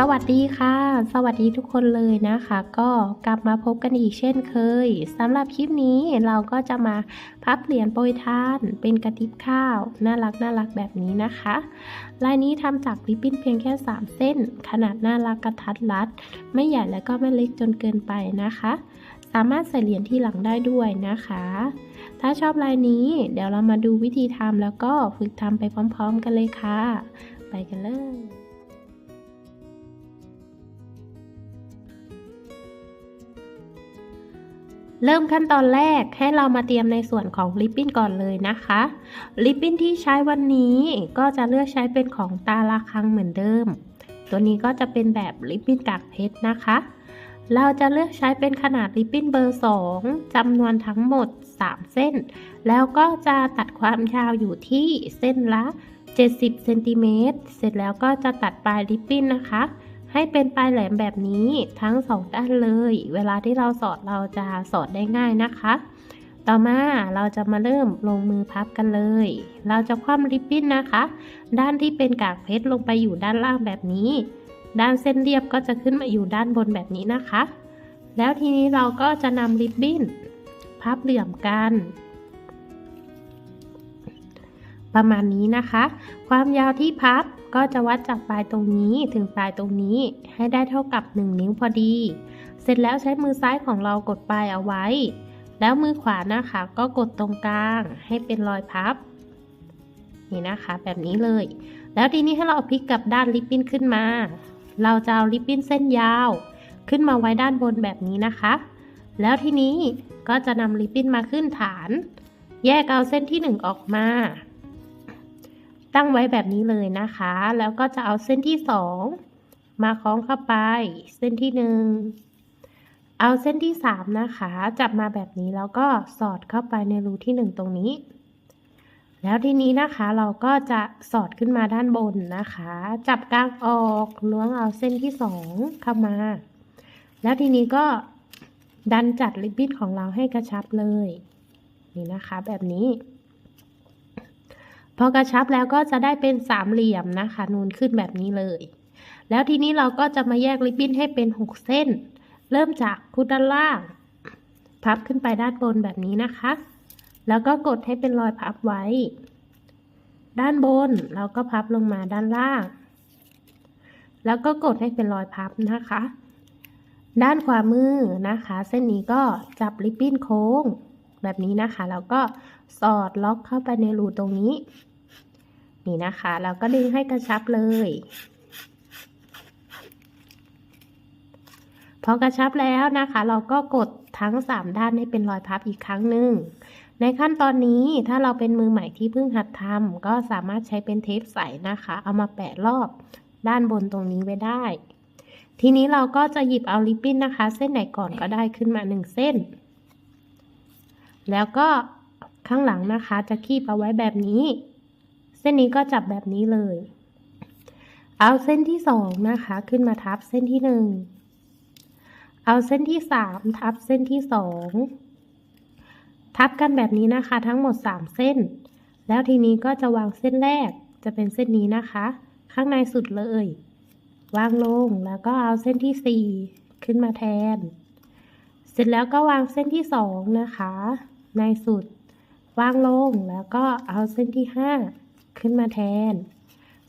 สวัสดีค่ะ สวัสดีทุกคนเลยนะคะ ก็กลับมาพบกันอีกเช่นเคยสำหรับคลิปนี้เราก็จะมาพับเหรียญโปรยทาน เป็นกระติบข้าว น่ารักน่ารักแบบนี้นะคะลายนี้ทำจากริบบิ้นเพียงแค่ 3 เส้น ขนาดน่ารักกระทัดรัด ไม่ใหญ่และก็ไม่เล็กจนเกินไปนะคะ สามารถใส่เหรียญที่หลังได้ด้วยนะคะ ถ้าชอบลายนี้ เดี๋ยวเรามาดูวิธีทำแล้วก็ฝึกทำไปพร้อม ๆ กันเลยค่ะ ไปกันเลย เริ่มขั้นตอนแรกให้เรามาเตรียมในส่วนของลิปบิ้นก่อนเลยนะคะ ลิปบิ้นที่ใช้วันนี้ก็จะเลือกใช้เป็นของตาลาคังเหมือนเดิม ตัวนี้ก็จะเป็นแบบลิปบิ้นกากเพชรนะคะ เราจะเลือกใช้เป็นขนาดลิปบิ้นเบอร์ 2จำนวนทั้งหมด 3 เส้น แล้วก็จะตัดความยาวอยู่ที่เส้นละ 70เซนติเมตรเสร็จแล้วก็จะตัดปลายลิปบิ้นนะคะ ให้เป็นปลายแหลมแบบนี้ทั้งสองด้านเลย เวลาที่เราสอดเราจะสอดได้ง่ายนะคะ ต่อมาเราจะมาเริ่มลงมือพับกันเลย เราจะคว่ำริบบิ้นนะคะ ด้านที่เป็นกากเพชรลงไปอยู่ด้านล่างแบบนี้ ด้านเส้นเรียบก็จะขึ้นมาอยู่ด้านบนแบบนี้นะคะ แล้วทีนี้เราก็จะนำริบบิ้น พับเหลื่อมกัน ประมาณนี้นะคะ ความยาวที่พับก็จะวัดจากปลายตรงนี้ถึงปลายตรงนี้ให้ได้เท่ากับ 1 นิ้วพอดี เสร็จแล้วใช้มือซ้ายของเรากดปลายเอาไว้ แล้วมือขวานะคะ ก็กดตรงกลางให้เป็นรอยพับ นี่นะคะ แบบนี้เลย แล้วทีนี้ให้เราเอาพลิกกลับด้านริบบิ้นขึ้นมา เราจะเอาริบบิ้นเส้นยาว ขึ้นมาไว้ด้านบนแบบนี้นะคะ แล้วทีนี้ก็จะนำริบบิ้นมาขึ้นฐาน แยกเอาเส้นที่ 1 ออกมา ตั้งไว้แบบนี้เลยนะคะ แล้วก็จะเอาเส้นที่2มาคล้องเข้าไป เส้นที่1เอาเส้นที่3นะคะ จับมาแบบนี้แล้วก็สอดเข้าไปในรูที่1ตรงนี้ แล้วทีนี้นะคะเราก็จะสอดขึ้นมาด้านบนนะคะ จับกลางออกล้วงเอาเส้นที่2เข้ามา แล้วทีนี้ก็ดันจัดริบบิ้นของเราให้กระชับเลย นี่นะคะแบบนี้ พอกระชับแล้วก็จะได้เป็นสามเหลี่ยมนะคะ นูนขึ้นแบบนี้เลย แล้วทีนี้เราก็จะมาแยกริบบิ้นให้เป็น6เส้น เริ่มจากคุดด้านล่าง พับขึ้นไปด้านบนแบบนี้นะคะ แล้วก็กดให้เป็นรอยพับไว้ ด้านบนเราก็พับลงมาด้านล่าง แล้วก็กดให้เป็นรอยพับนะคะ ด้านขวามือนะคะ เส้นนี้ก็จับริบบิ้นโค้งแบบนี้นะคะ แล้วก็สอดล็อกเข้าไปในรูตรงนี้ นี่นะคะ เราก็ดึงให้กระชับเลยพอกระชับแล้วนะคะ เราก็กดทั้ง 3 ด้านให้เป็นรอยพับอีกครั้งหนึ่ง ในขั้นตอนนี้ถ้าเราเป็นมือใหม่ที่เพิ่งหัดทำก็สามารถใช้เป็นเทปใสนะคะ เอามาแปะรอบด้านบนตรงนี้ไว้ได้ ทีนี้เราก็จะหยิบเอาลิปปิ้นนะคะ เส้นไหนก่อนก็ได้ขึ้นมา 1 เส้น แล้วก็ข้างหลังนะคะจะคีบเอาไว้แบบนี้ เส้นนี้ก็จับแบบนี้เลย เอาเส้นที่สองนะคะ ขึ้นมาทับเส้นที่หนึ่งเอาเส้นที่สามทับเส้นที่สองทับกันแบบนี้นะคะ ทั้งหมดสามเส้น แล้วทีนี้ก็จะวางเส้นแรกจะเป็นเส้นนี้นะคะ ข้างในสุดเลย วางลงแล้วก็เอาเส้นที่สี่ขึ้นมาแทน เสร็จแล้วก็วางเส้นที่สองนะคะ ในสุด วางลงแล้วก็เอาเส้นที่ห้า ขึ้นมาแทน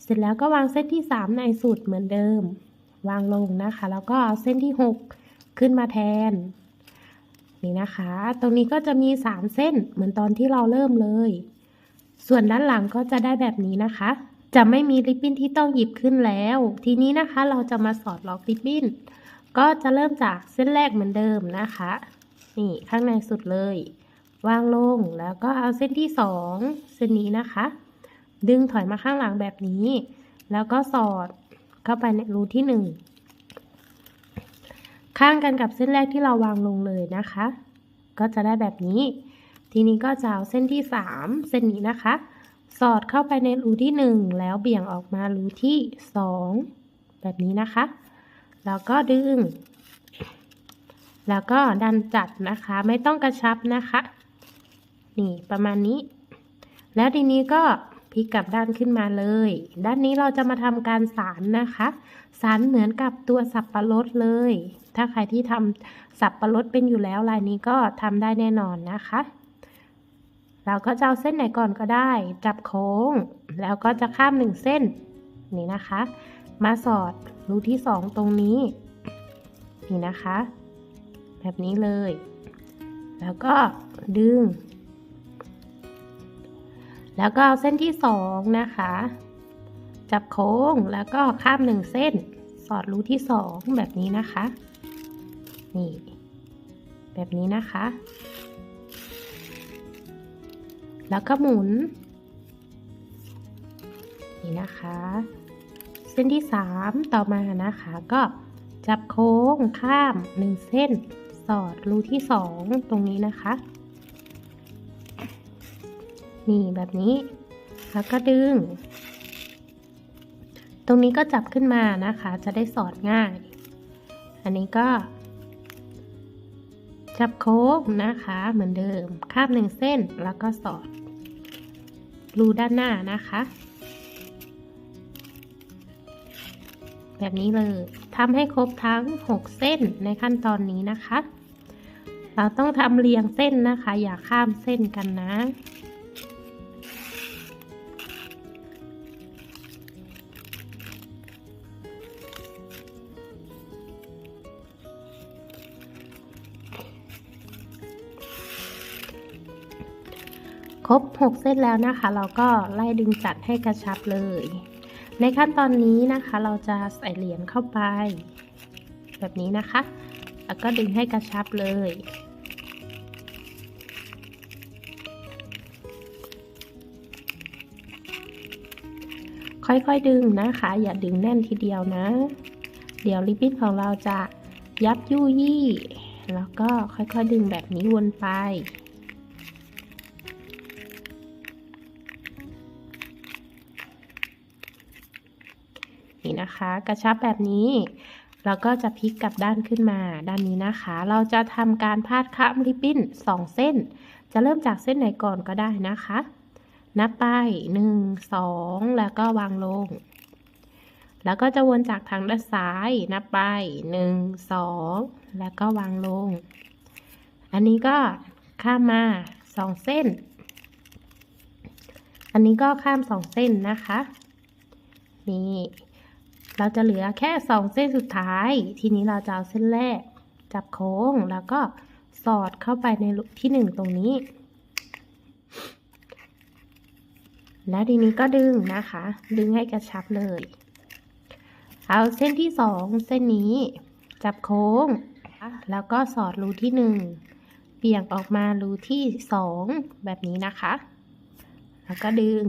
เสร็จแล้วก็วางเส้นที่สามในสุดเหมือนเดิม วางลงนะคะ แล้วก็เอาเส้นที่หกขึ้นมาแทน นี่นะคะ ตรงนี้ก็จะมีสามเส้นเหมือนตอนที่เราเริ่มเลย ส่วนด้านหลังก็จะได้แบบนี้นะคะ จะไม่มีริบบิ้นที่ต้องหยิบขึ้นแล้ว ทีนี้นะคะเราจะมาสอดล็อกริบบิ้น ก็จะเริ่มจากเส้นแรกเหมือนเดิมนะคะ นี่ข้างในสุดเลยวางลงแล้วก็เอาเส้นที่สองเส้นนี้นะคะ ดึงถอยมาข้างหลังแบบนี้ แล้วก็สอดเข้าไปในรูที่หนึ่งข้างกันกับเส้นแรกที่เราวางลงเลยนะคะ ก็จะได้แบบนี้ ทีนี้ก็จะเอาเส้นที่สามเส้นนี้นะคะ สอดเข้าไปในรูที่หนึ่งแล้วเบี่ยงออกมารูที่สองแบบนี้นะคะ แล้วก็ดึง แล้วก็ดันจัดนะคะ ไม่ต้องกระชับนะคะ นี่ประมาณนี้ แล้วทีนี้ก็ พลิกกลับด้านขึ้นมาเลย ด้านนี้เราจะมาทำการสารนะคะ สารเหมือนกับตัวสับปะรดเลย ถ้าใครที่ทำสับปะรดเป็นอยู่แล้วลายนี้ก็ทำได้แน่นอนนะคะ เราก็จะเอาเส้นไหนก่อนก็ได้ จับโค้ง แล้วก็จะข้ามหนึ่งเส้น นี่นะคะ มาสอดรูที่สองตรงนี้ นี่นะคะ แบบนี้เลย แล้วก็ดึง แล้วก็เอาเส้นที่สองนะคะ จับโค้งแล้วก็ข้ามหนึ่งเส้น สอดรูที่สองแบบนี้นะคะ นี่ แบบนี้นะคะ แล้วก็หมุน นี่นะคะ เส้นที่สามต่อมานะคะ ก็จับโค้งข้ามหนึ่งเส้น สอดรูที่สองตรงนี้นะคะ นี่แบบนี้ แล้วก็ดึง ตรงนี้ก็จับขึ้นมานะคะ จะได้สอดง่าย อันนี้ก็ จับโค้งนะคะ เหมือนเดิมข้ามหนึ่งเส้นแล้วก็สอด รูด้านหน้านะคะ แบบนี้เลยทำให้ครบทั้ง 6 เส้นในขั้นตอนนี้นะคะเราต้องทำเรียงเส้นนะคะ อย่าข้ามเส้นกันนะ 6 เส้นแล้วนะคะ เราก็ไล่ดึงจัดให้กระชับเลย ในขั้นตอนนี้นะคะเราจะใส่เหรียญเข้าไป แบบนี้นะคะ แล้วก็ดึงให้กระชับเลยค่อยๆดึงนะคะ อย่าดึงแน่นทีเดียวนะ เดี๋ยวลิปบิ้นของเราจะยับยุยี่ แล้วก็ค่อยๆดึงแบบนี้วนไป นะคะ กระชับแบบนี้เราก็จะพลิกกลับด้านขึ้นมาด้านนี้นะคะ เราจะทำการพาดข้ามริบบิ้น2 เส้น จะเริ่มจากเส้นไหนก่อนก็ได้นะคะ นับไป 1 2 แล้วก็วางลง แล้วก็จะวนจากทางด้านซ้าย นับไป 1 2 แล้วก็วางลง อันนี้ก็ข้ามมา 2 เส้น อันนี้ก็ข้าม 2 เส้นนะคะ นี่ เราจะเหลือแค่สองเส้นสุดท้าย ทีนี้เราจะเอาเส้นแรก จับโค้งแล้วก็สอดเข้าไปในที่หนึ่งตรงนี้ แล้วทีนี้ก็ดึงนะคะ ดึงให้กระชับเลย เอาเส้นที่สองเส้นนี้ จับโค้ง แล้วก็สอดรูที่หนึ่งเบี่ยงออกมารูที่สองแบบนี้นะคะ แล้วก็ดึง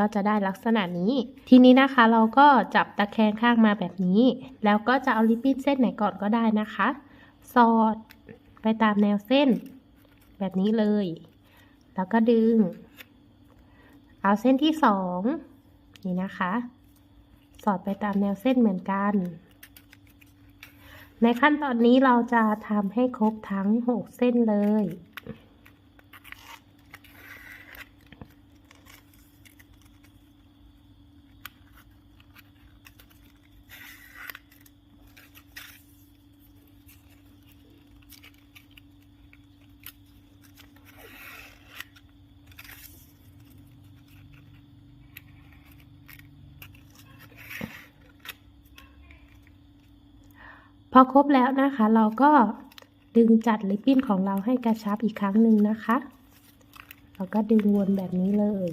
ก็จะได้ลักษณะนี้ ทีนี้นะคะเราก็จับตะแคงข้างมาแบบนี้ แล้วก็จะเอาลิปปิ้นเส้นไหนก่อนก็ได้นะคะ สอดไปตามแนวเส้น แบบนี้เลย แล้วก็ดึง เอาเส้นที่สองนี่นะคะ สอดไปตามแนวเส้นเหมือนกัน ในขั้นตอนนี้เราจะทำให้ครบทั้ง 6 เส้นเลย พอครบแล้วนะคะ เราก็ดึงจัดลิปปิ้นของเราให้กระชับอีกครั้งหนึ่งนะคะ เราก็ดึงวนแบบนี้เลย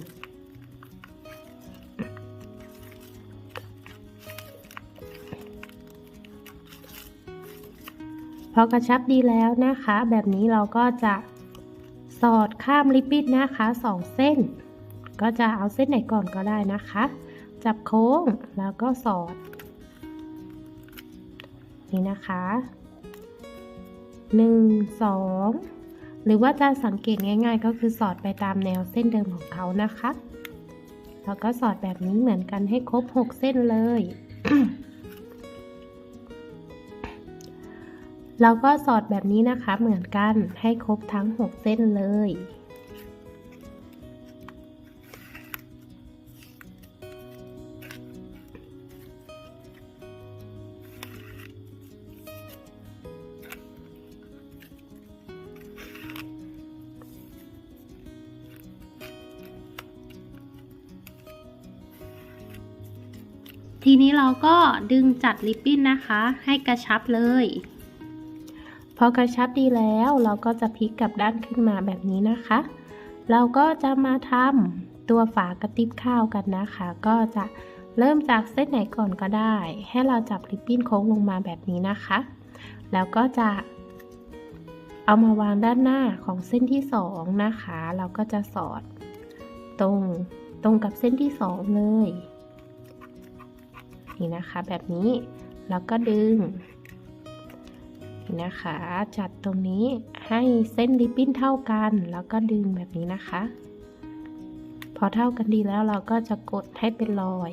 พอกระชับดีแล้วนะคะ แบบนี้เราก็จะสอดข้ามลิปปิ้นนะคะสองเส้น ก็จะเอาเส้นไหนก่อนก็ได้นะคะ จับโค้งแล้วก็สอด นี่นะคะหนึ่งสองหรือว่าจะสังเกตง่าย ๆ ก็คือสอดไปตามแนวเส้นเดิมของเขานะคะ แล้วก็สอดแบบนี้เหมือนกันให้ครบ 6 เส้นเลยเราก็สอดแบบนี้นะคะเหมือนกันให้ครบทั้ง 6 เส้นเลย ทีนี้เราก็ดึงจัดริบบิ้นนะคะ ให้กระชับเลย พอกระชับดีแล้วเราก็จะพลิกกลับด้านขึ้นมาแบบนี้นะคะ เราก็จะมาทำตัวฝากระติบข้าวกันนะคะ ก็จะเริ่มจากเส้นไหนก่อนก็ได้ ให้เราจับริบบิ้นโค้งลงมาแบบนี้นะคะ แล้วก็จะเอามาวางด้านหน้าของเส้นที่สองนะคะ เราก็จะสอดตรงตรงกับเส้นที่สองเลย นี่นะคะแบบนี้แล้วก็ดึงนี่นะคะ จัดตรงนี้ให้เส้นริบบิ้นเท่ากัน แล้วก็ดึงแบบนี้นะคะ พอเท่ากันดีแล้วเราก็จะกดให้เป็นรอย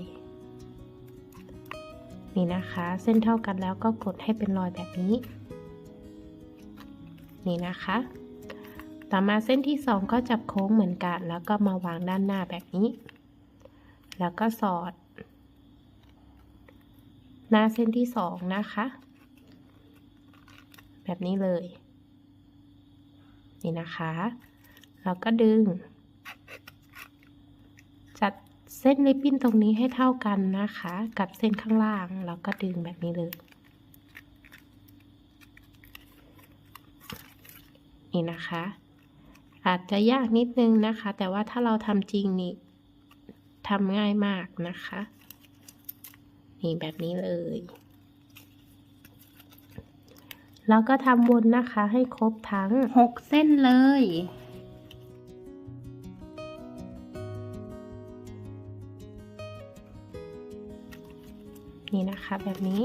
นี่นะคะ เส้นเท่ากันแล้วก็กดให้เป็นรอยแบบนี้ นี่นะคะ ต่อมาเส้นที่สองก็จับโค้งเหมือนกัน แล้วก็มาวางด้านหน้าแบบนี้ แล้วก็สอด หน้าเส้นที่สองนะคะ แบบนี้เลย นี่นะคะ แล้วก็ดึง จัดเส้นริบบิ้นตรงนี้ให้เท่ากันนะคะ กับเส้นข้างล่าง แล้วก็ดึงแบบนี้เลย นี่นะคะ อาจจะยากนิดนึงนะคะ แต่ว่าถ้าเราทำจริงนี่ทำง่ายมากนะคะ นี่แบบนี้เลย แล้วก็ทำวนนะคะให้ครบทั้ง 6 เส้นเลยนี่นะคะแบบนี้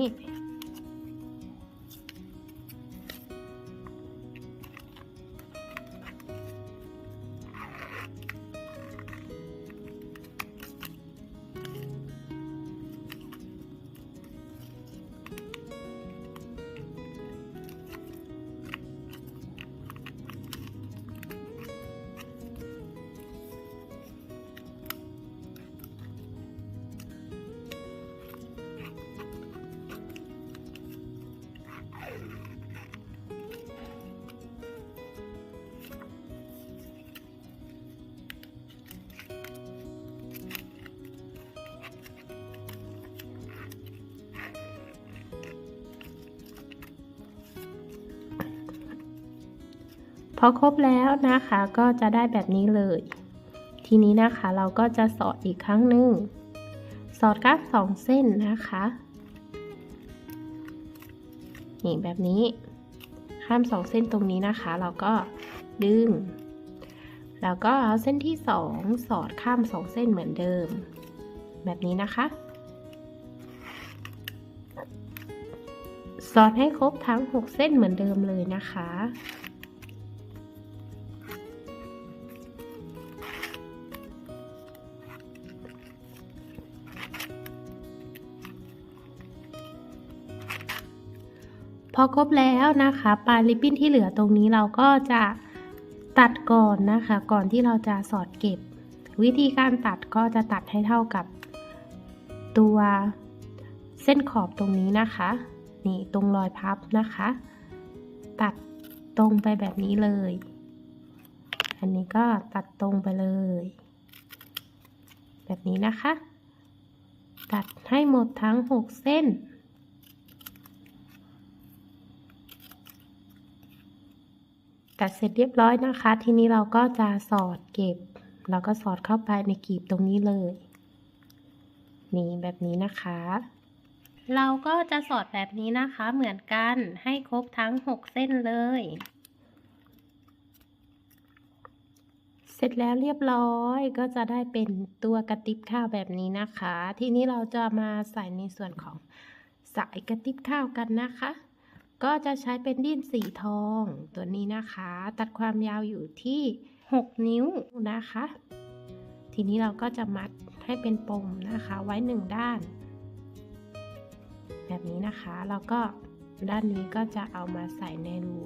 พอครบแล้วนะคะก็จะได้แบบนี้เลย ทีนี้นะคะเราก็จะสอดอีกครั้งหนึ่งสอดก้านสองเส้นนะคะนี่แบบนี้ข้ามสองเส้นตรงนี้นะคะ เราก็ดึง แล้วก็เอาเส้นที่สองสอดข้ามสองเส้นเหมือนเดิม แบบนี้นะคะ สอดให้ครบทั้ง 6 เส้นเหมือนเดิมเลยนะคะ พอครบแล้วนะคะปลายริบบิ้นที่เหลือตรงนี้เราก็จะตัดก่อนนะคะ ก่อนที่เราจะสอดเก็บ วิธีการตัดก็จะตัดให้เท่ากับตัวเส้นขอบตรงนี้นะคะ นี่ตรงรอยพับนะคะ ตัดตรงไปแบบนี้เลย อันนี้ก็ตัดตรงไปเลย แบบนี้นะคะ ตัดให้หมดทั้ง 6 เส้น ตัดเสร็จเรียบร้อยนะคะ ทีนี้เราก็จะสอดเก็บ เราก็สอดเข้าไปในกลีบตรงนี้เลย นี่แบบนี้นะคะ เราก็จะสอดแบบนี้นะคะเหมือนกันให้ครบทั้ง 6 เส้นเลย เสร็จแล้วเรียบร้อยก็จะได้เป็นตัวกระติบข้าวแบบนี้นะคะ ทีนี้เราจะมาใส่ในส่วนของสายกระติบข้าวกันนะคะ ก็จะใช้เป็นดิ้นสีทองตัวนี้นะคะ ตัดความยาวอยู่ที่ 6 นิ้วนะคะ ทีนี้เราก็จะมัดให้เป็นปมนะคะไว้หนึ่งด้าน แบบนี้นะคะแล้วก็ด้านนี้ก็จะเอามาใส่ในรู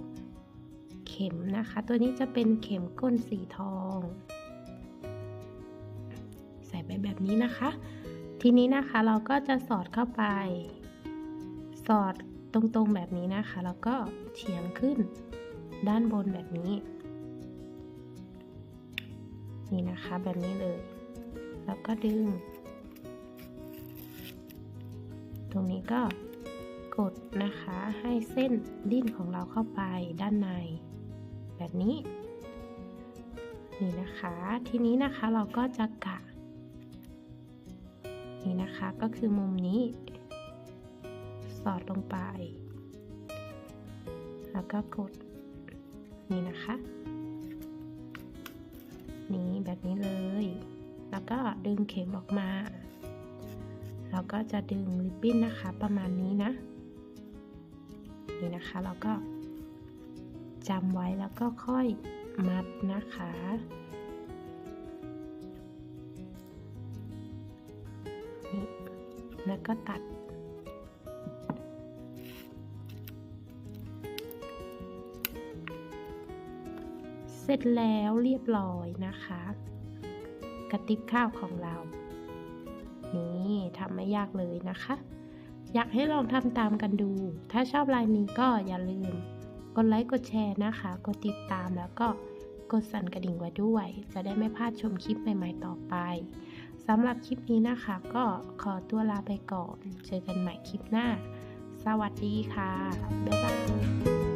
เข็มนะคะ ตัวนี้จะเป็นเข็มก้นสีทอง ใส่ไปแบบนี้นะคะ ทีนี้นะคะเราก็จะสอดเข้าไป สอด ตรงๆแบบนี้นะคะ แล้วก็เฉียงขึ้นด้านบนแบบนี้ นี่นะคะแบบนี้เลย แล้วก็ดึง ตรงนี้ก็กดนะคะให้เส้นดิ้นของเราเข้าไปด้านใน แบบนี้ นี่นะคะ ทีนี้นะคะเราก็จะกะ นี่นะคะก็คือมุมนี้ สอดลงไป แล้วก็กดนี่นะคะ นี่แบบนี้เลย แล้วก็ดึงเข็มออกมาเราก็จะดึงริบบิ้นนะคะประมาณนี้นะ นี่นะคะเราก็จำไว้แล้วก็ค่อยมัดนะคะนี่แล้วก็ตัด เสร็จแล้วเรียบร้อยนะคะ กระติบข้าวของเรา นี่ทำไม่ยากเลยนะคะ อยากให้ลองทำตามกันดู ถ้าชอบลายนี้ก็อย่าลืม กดไลค์กดแชร์นะคะ กดติดตามแล้วก็กดสั่นกระดิ่งไว้ด้วย จะได้ไม่พลาดชมคลิปใหม่ๆต่อไปสำหรับคลิปนี้นะคะ ก็ขอตัวลาไปก่อน เจอกันใหม่คลิปหน้า สวัสดีค่ะ บ๊ายบาย